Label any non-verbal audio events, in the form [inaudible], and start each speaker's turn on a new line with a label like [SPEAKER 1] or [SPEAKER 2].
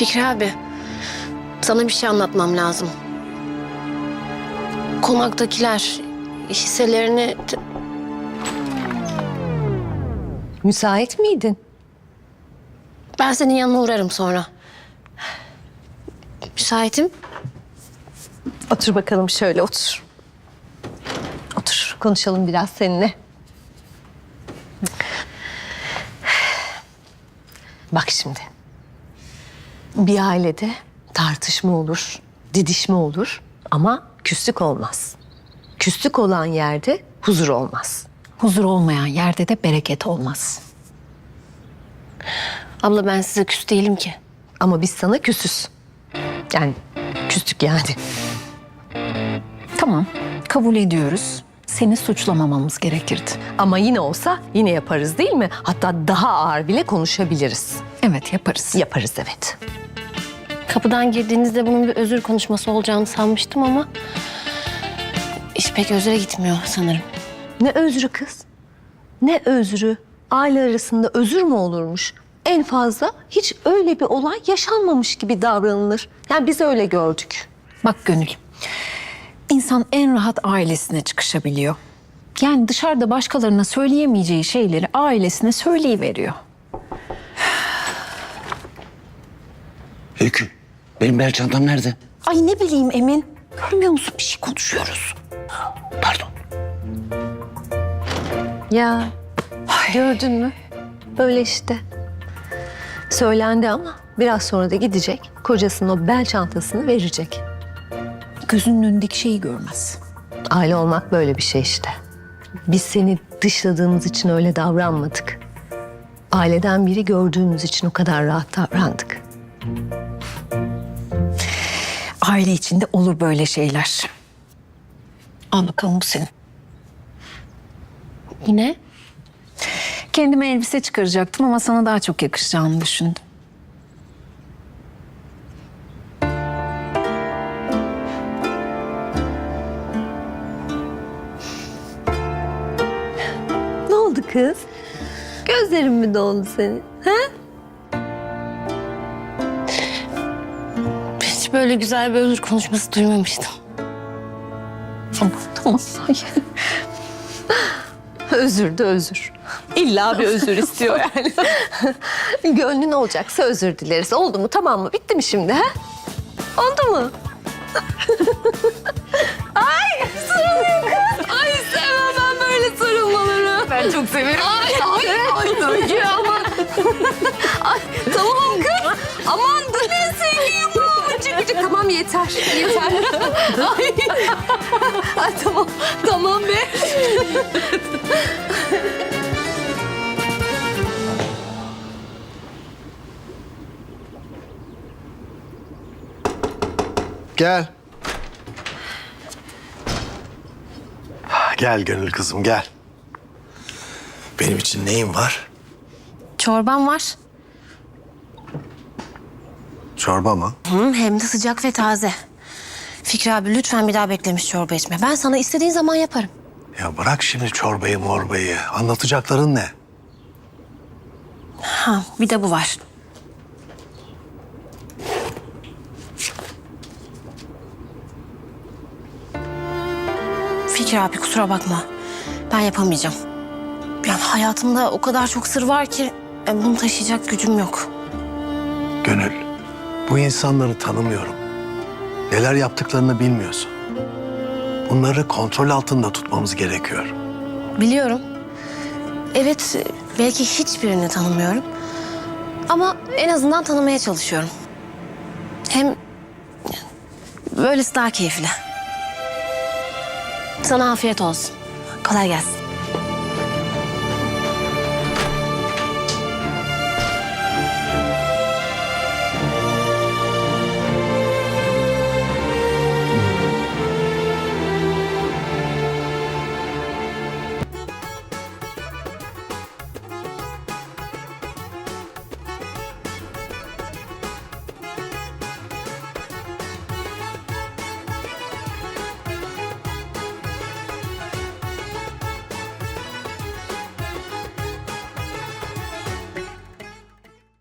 [SPEAKER 1] Fikri abi, sana bir şey anlatmam lazım. Konaktakiler hisselerini...
[SPEAKER 2] Müsait miydin?
[SPEAKER 1] Ben senin yanına uğrarım sonra. Müsaitim.
[SPEAKER 2] Otur bakalım şöyle otur. Otur konuşalım biraz seninle. Bak şimdi. Bir ailede tartışma olur, didişme olur ama küslük olmaz. Küslük olan yerde huzur olmaz.
[SPEAKER 3] Huzur olmayan yerde de bereket olmaz.
[SPEAKER 1] Abla ben size küs değilim ki.
[SPEAKER 2] Ama biz sana küsüz. Yani küstük yani.
[SPEAKER 3] Tamam, kabul ediyoruz. Seni suçlamamamız gerekirdi.
[SPEAKER 2] Ama yine olsa yine yaparız değil mi? Hatta daha ağır bile konuşabiliriz.
[SPEAKER 3] Evet, yaparız.
[SPEAKER 2] Yaparız evet.
[SPEAKER 1] Kapıdan girdiğinizde bunun bir özür konuşması olacağını sanmıştım ama... ...iş pek özüre gitmiyor sanırım.
[SPEAKER 2] Ne özrü kız? Ne özrü? Aile arasında özür mü olurmuş? En fazla hiç öyle bir olay yaşanmamış gibi davranılır. Yani biz öyle gördük.
[SPEAKER 3] Bak Gönül, insan en rahat ailesine çıkışabiliyor. Yani dışarıda başkalarına söyleyemeyeceği şeyleri ailesine söyleyiveriyor.
[SPEAKER 4] Öykü, benim bel çantam nerede?
[SPEAKER 3] Ay ne bileyim Emin, görmüyor musun bir şey konuşuyoruz.
[SPEAKER 4] Pardon.
[SPEAKER 2] Ya gördün mü? Böyle işte. Söylendi ama biraz sonra da gidecek. Kocasının o bel çantasını verecek.
[SPEAKER 3] Gözünün önündeki şeyi görmez.
[SPEAKER 2] Aile olmak böyle bir şey işte. Biz seni dışladığımız için öyle davranmadık. Aileden biri gördüğümüz için o kadar rahat davrandık.
[SPEAKER 3] Aile içinde olur böyle şeyler. Al bakalım bu senin.
[SPEAKER 1] Yine?
[SPEAKER 3] Kendime elbise çıkaracaktım ama sana daha çok yakışacağını düşündüm.
[SPEAKER 2] Ne oldu kız? Gözlerin mi doldu senin?
[SPEAKER 1] Hiç böyle güzel bir özür konuşması duymamıştım.
[SPEAKER 3] Tamam, tamam. Ay.
[SPEAKER 2] Özür de özür. İlla bir özür istiyor yani. Gönlün olacaksa özür dileriz. Oldu mu tamam mı? Bitti mi şimdi ha? Oldu mu? Ay sarılıyor kız. Ay sevmem ben böyle sarılmaları. Ben çok severim. Ay ay ay Özge aman. ay tamam kız. Aman tamam yeter. Yeter. ay. [laughs] ay tamam tamam be.
[SPEAKER 5] Gel. Gel gönül kızım gel. Benim için neyin var?
[SPEAKER 1] Çorban var.
[SPEAKER 5] Çorba mı?
[SPEAKER 1] Hı, hem de sıcak ve taze. Fikri abi lütfen bir daha beklemiş çorba içme. Ben sana istediğin zaman yaparım.
[SPEAKER 5] Ya bırak şimdi çorbayı morbayı. Anlatacakların ne?
[SPEAKER 1] Ha, bir de bu var. Fikri abi kusura bakma. Ben yapamayacağım. Yani hayatımda o kadar çok sır var ki e, bunu taşıyacak gücüm yok.
[SPEAKER 5] Gönül, bu insanları tanımıyorum. Neler yaptıklarını bilmiyorsun. Bunları kontrol altında tutmamız gerekiyor.
[SPEAKER 1] Biliyorum. Evet, belki hiçbirini tanımıyorum. Ama en azından tanımaya çalışıyorum. Hem böylesi daha keyifli. Sana afiyet olsun. Kolay gelsin.